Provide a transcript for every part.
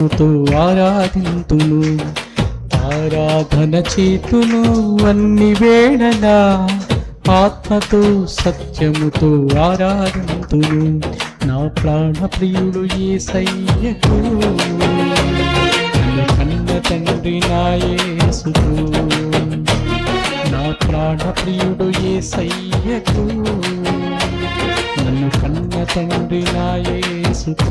తో ఆరాధింతును. ఆరాధన చేతును అన్ని వేళలా ఆత్మతో సత్యముతో ఆరాధింతును. నా ప్రాణ ప్రియుడు ఏ సయ్యకు కన్న తండ్రి నాయసుకు నా ప్రాణ ప్రియుడు ఏ సయ్యకు నన్ను కన్న తండ్రి నాయసుకు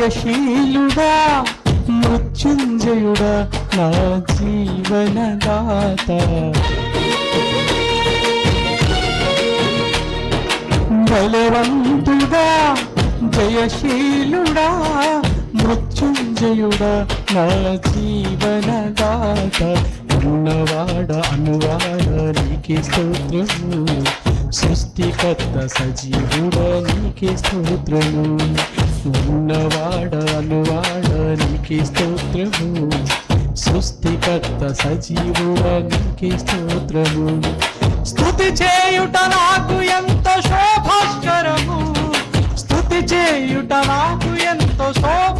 జయశీలుడా మృత్యుంజయుడా నా జీవనదాత. బలవంతుడా జయశీలుడా మృత్యుంజయుడా నా జీవనదాత. ఉన్నవాడ అనువాడ నీకే స్తోత్రము. సృష్టికర్త సజీవుడ నీకే స్తోత్రము. ఉన్నవాడ అనువాడ నీకే స్తోత్రము. సృష్టికర్త సజీవుడ నీకే స్తోత్రము. స్థుతి చేయుట నాకు ఎంత శోభాస్కరము స్థుతి చేయుట నాకు ఎంత శోభ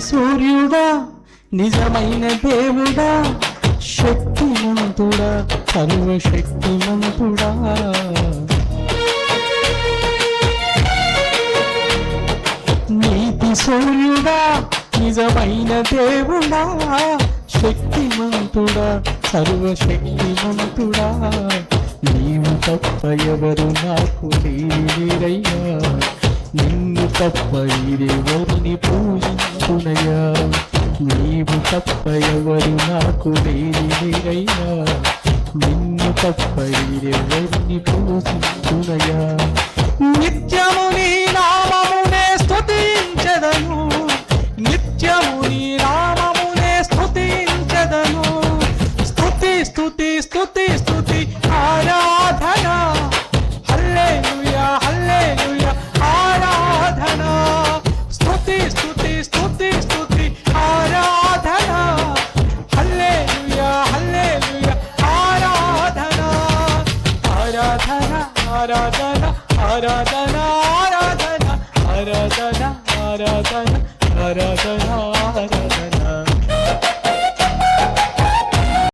సూర్యుడా నిజమైన దేవుడా శక్తిమంతుడా సర్వశక్తిమంతుడా నీతి సూర్యుడా నిజమైన దేవుడా శక్తిమంతుడా సర్వశక్తిమంతుడా నీవు తప్ప ఎవరు నాకు లేరయ్యా. నిన్ను తప్ప ఇరెవరిని పూజించునయ్యా. నీవు తప్ప ఎవరు నాకు లేరయ్యా. నిన్ను తప్ప ఇరెవరిని పూజించునయ్యా. నిత్యము నీ నామమునే స్తుతించదను. నిత్యము నీ నామమునే స్తుతించదను. స్తుతి స్తుతి స్తుతి స్తుతి Aradana, Aradana.